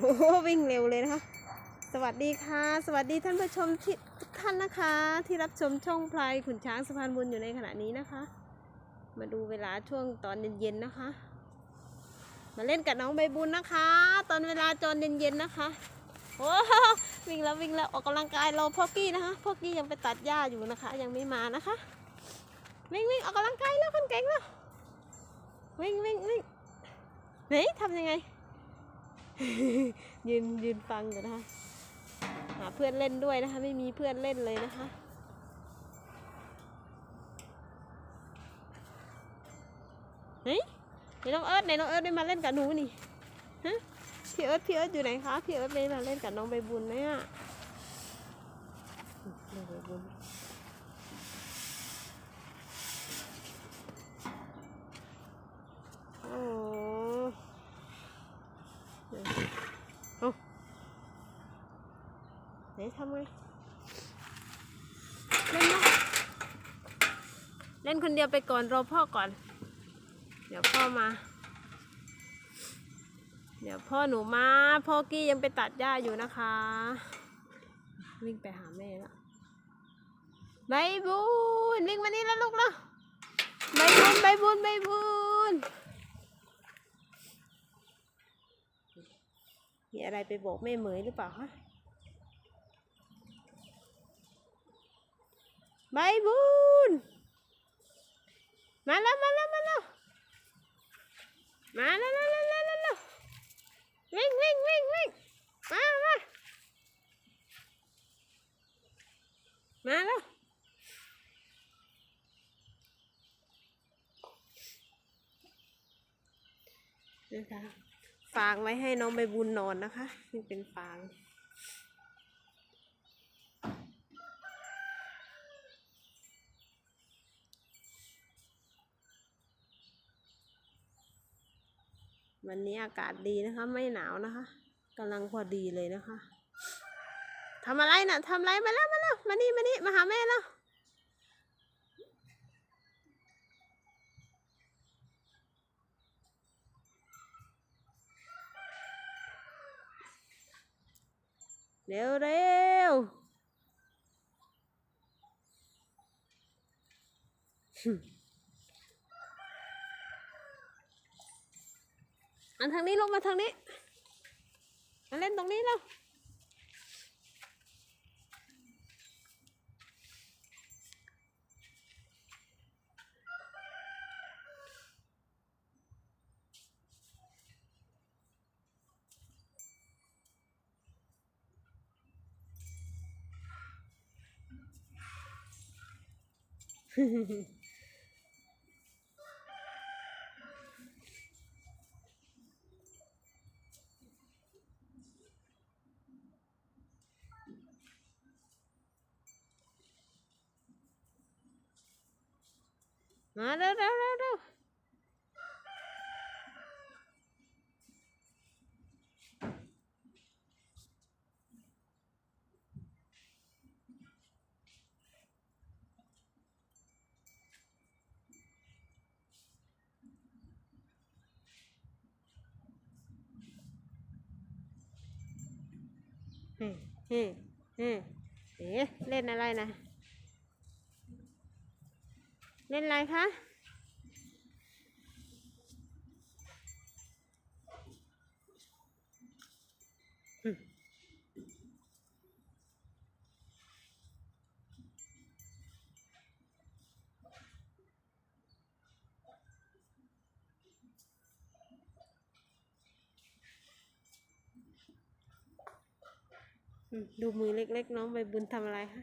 โอ้วิ่งเร็วเลยนะคะ สวัสดีค่ะ สวัสดีท่านผู้ชมที่ทุกท่านนะคะ ที่รับชมช่องพลายขุนช้างสะพานบุญอยู่ในขณะนี้นะคะ มาดูเวลาช่วงตอนเย็นๆนะคะ มาเล่นกับน้องใบบุญนะคะ ตอนเวลาจอนเย็นๆนะคะโอ้วิ่งแล้ววิ่งแล้วออกกำลังกายรอพ่อกี้นะคะพ่อกี้ยังไปตัดหญ้าอยู่นะคะ ยังไม่มานะคะวิ่งวิ่งออกกำลังกายแล้วคนเก่งแล้ววิ่งวิ่งวิ่งไหนทำยังไง ยืนยืนฟังอยู่นะคะหาเพื่อนเล่นด้วยนะคะ ไม่มีเพื่อนเล่นเลยนะคะเฮ้ยไหนน้องเอิร์ธไหนน้องเอิร์ธได้มาเล่นกับหนูนี่ฮะพี่เอิร์ธพี่เอิร์ธอยู่ไหนคะพี่เอิร์ธได้มาเล่นกับน้องใบบุญไหมอะใบบุญโอ้ เอาไหนทำไงเล่นไหมเล่นคนเดียวไปก่อนรอพ่อก่อน เดี๋ยวพ่อมา เดี๋ยวพ่อหนูมา พ่อกี้ยังไปตัดหญ้าอยู่นะคะ วิ่งไปหาแม่แล้วใบบุญวิ่งมานี่แล้วลูกแล้วใบบุญใบบุญใบบุญ มีอะไรไปบอกแม่เหมยหรือเปล่าคะใบบุญมาแล้วมาแล้วมาแล้วมาแล้วมาแล้วมาแล้วแล้ววิ่งวิ่งวิ่งวิ่งมามามาแล้วนะคะ ฟางไว้ให้น้องใบบุญนอนนะคะ นี่เป็นฟางวันนี้อากาศดีนะคะ ไม่หนาวนะคะกำลังพอดีเลยนะคะทำอะไรนะ่ะทำอะไรมาแล้วมาแล้วมานี่มานี่มาหาแม่แล้ว เร็วเร็วอันทางนี้ลงมาทางนี้มาเล่นตรงนี้แล้ว มา เฮ้เฮ้เฮ้เอ๊ะเล่นอะไรนะ เล่นอะไรคะอืม ดูมือเล็กๆ น้องใบบุญทำอะไรคะ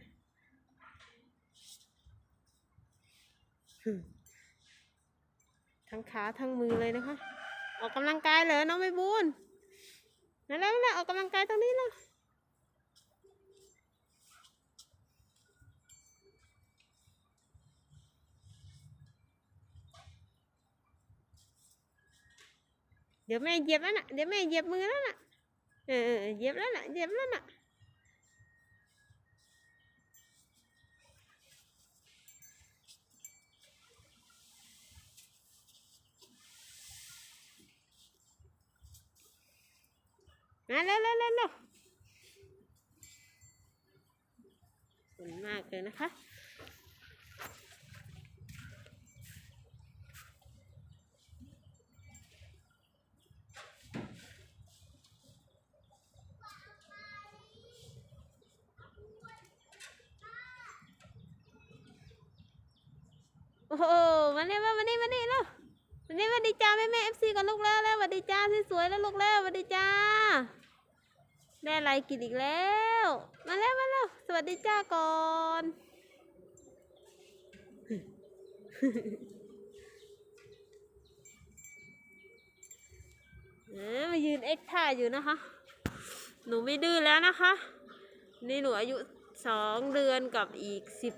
ทั้งขาทั้งมือเลยนะคะ ออกกำลังกายเหรอน้องใบบุญนั่นแล้วนั่นแหละออกกำลังกายตรงนี้แล้วเดี๋ยวแม่เหยียบแล้วน่ะเดี๋ยวแม่เหยียบมือแล้วน่ะเออเหยียบแล้วน่ะเหยียบแล้วน่ะ มาเร็วเร็วเร็วเร็วสวยมากเลยนะคะโอ้โหมาเนี่ยมามานี่มาเนี่แล้วมาเนี่มาดีจ้าแม่แม่เอฟซีกับลูกแล้ว วสวัสดีจ้าสวยๆแล้วลูกแล้วสวัสดีจ้า ได้อะไรกินอีกแล้ว มาแล้วมาแล้วสวัสดีจ้าก่อนมายืนเอ็กท่าอยู่นะคะ หนูไม่ดื้อแล้วนะคะ นี่หนูอายุสองเดือนกับอีกสิบ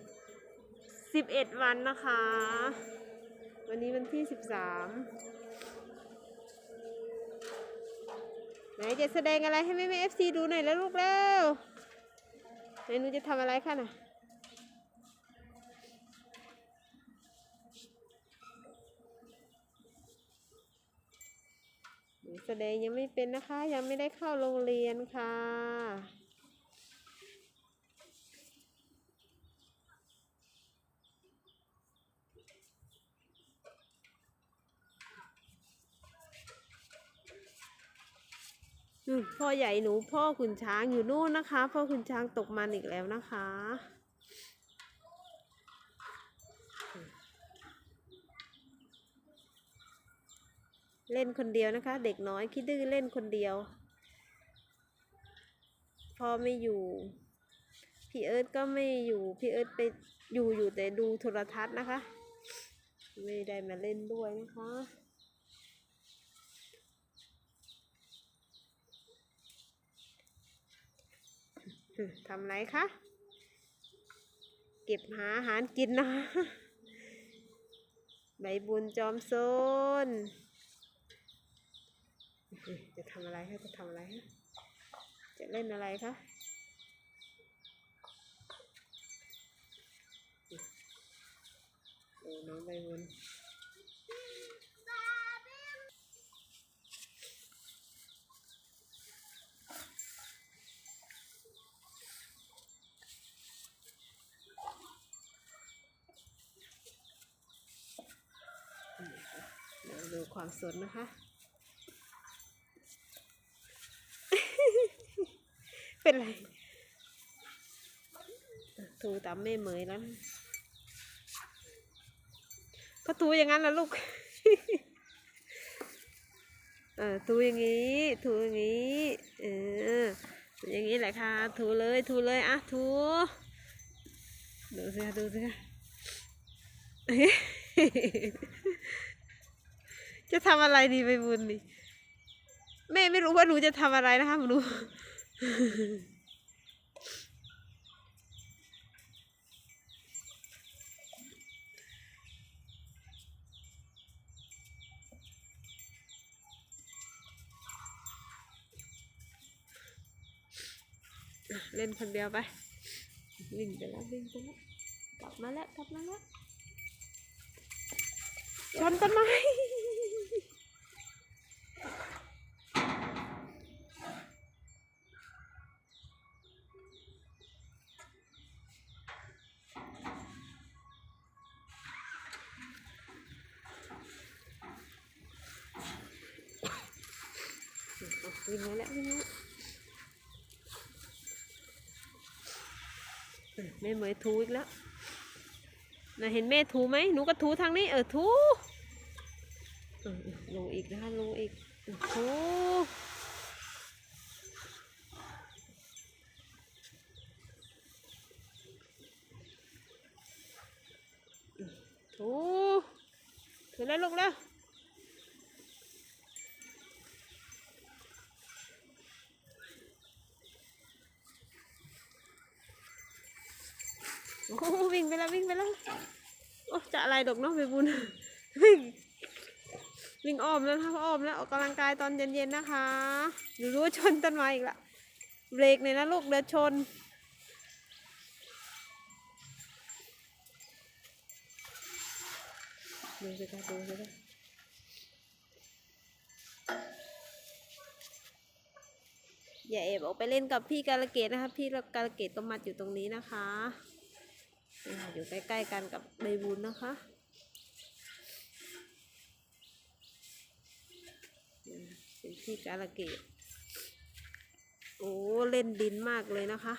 สิบเอ็ดวันนะคะ วันนี้วันที่สิบสาม ไหนจะแสดงอะไรให้แม่แม่เอฟซีดูหน่อยแล้วลูกเร็วไหนหนูจะทำอะไรคะน่ะหนูแสดงยังไม่เป็นนะคะ ยังไม่ได้เข้าโรงเรียนค่ะ พ่อใหญ่หนูพ่อขุนช้างอยู่นู่นนะคะ พ่อขุนช้างตกมันอีกแล้วนะคะ เล่นคนเดียวนะคะ เด็กน้อยคิดดื้อเล่นคนเดียว พ่อไม่อยู่พี่เอิร์ธก็ไม่อยู่พี่เอิร์ธไปอยู่อยู่แต่ดูโทรทัศน์นะคะ ไม่ได้มาเล่นด้วยนะคะ ทำไรคะ เก็บหาอาหารกินนะ ใบบุญจอมโซน จะทำอะไรคะ จะทำอะไรคะ จะเล่นอะไรคะดูน้องใบบุญเดี๋ยวดูความสนนะคะ เป็นไรถูตามแม่เหมยแล้วนะก็ถูอย่างนั้นล่ะลูกเออถูอย่างนี้ถูอย่างนี้เออถูอย่างนี้แหละค่ะถูเลยถูเลยอะถูดูสิคะดูสิคะ จะทำอะไรดีไปบุญนี่แม่ไม่รู้ว่าหนูจะทำอะไรนะคะหนูเล่นคนเดียวไป วิ่งไปแล้ววิ่งไปแล้วกลับมาแล้วกลับมาแล้วชนต้นไม้ วิ่งมาแล้ววิ่งมาแล้วเออแม่เหมยถูอีกแล้วนะเห็นแม่ถูไหมหนูก็ถูทางนี้ เออถูลงอีกนะคะลงอีกเออถูเออถูถูแล้วลูกแล้ว โอ้วิ่งไปแล้ววิ่งไปแล้วโอ้จะอะไรดอกเนาะไปบุญวิ่งวิ่งอ้อมแล้วนะคะอ้อมแล้วออกกำลังกายตอนเย็นๆนะคะหนูรู้ว่าชนต้นไม้อีกละเบรกเลยนะลูกเดือชนดูสิคะดูสิคะอย่าเอบออกไปเล่นกับพี่กาลเกตนะคะพี่กาลเกตก็มาอยู่ตรงนี้นะคะ อยู่ใกล้ๆกันกับใบบุญนะคะเป็นพี่กาลเกตโอ้เล่นดินมากเลยนะคะ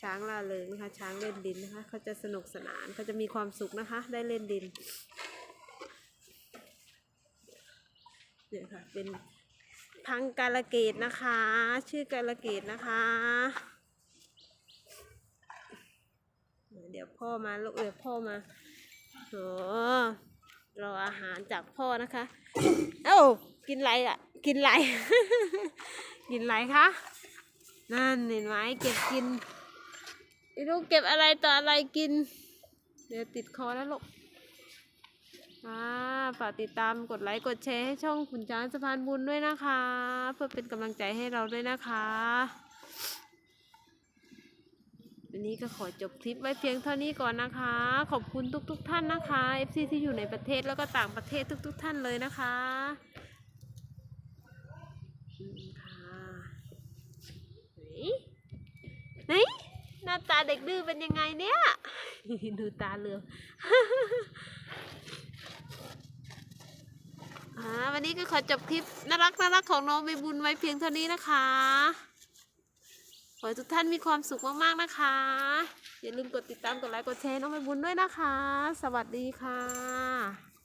ช้างล่าเริงนะคะ ช้างเล่นดินนะคะเขาจะสนุกสนานเขาจะมีความสุขนะคะ ได้เล่นดินเนี่ยค่ะเป็นพังกาลเกตนะคะ ชื่อกาลเกตนะคะ เดี๋ยวพ่อมาลูกเดี๋ยวพ่อมาโอ้รออาหารจากพ่อนะคะ เอ้ากินไรอะ กินไร กินไรคะนั่นเห็นไหมเก็บกินอ้ลูกเก็บอะไรต่ออะไรกิน เดี๋ยวติดคอแล้วลูกอ่าฝากติดตามกดไลค์กดแชร์ให้ช่องขุนช้างสะพานบุญด้วยนะคะ เพื่อเป็นกำลังใจให้เราด้วยนะคะ วันนี้ก็ขอจบคลิปไว้เพียงเท่านี้ก่อนนะคะ ขอบคุณทุกๆทท่านนะคะ FC ที่อยู่ในประเทศแล้วก็ต่างประเทศทุก ๆทท่านเลยนะคะค่ะไหนไหนหน้าตาเด็กดื้อเป็นยังไงเนี่ยดูตาเหลืองอ่าวันนี้ก็ขอจบคลิปน่ารักน่ารักของน้องใบบุญไว้เพียงเท่านี้นะคะ ขอให้ทุกท่านมีความสุขมากๆนะคะ อย่าลืมกดติดตามกดไลค์กดแชร์น้องใบบุญด้วยนะคะ สวัสดีค่ะ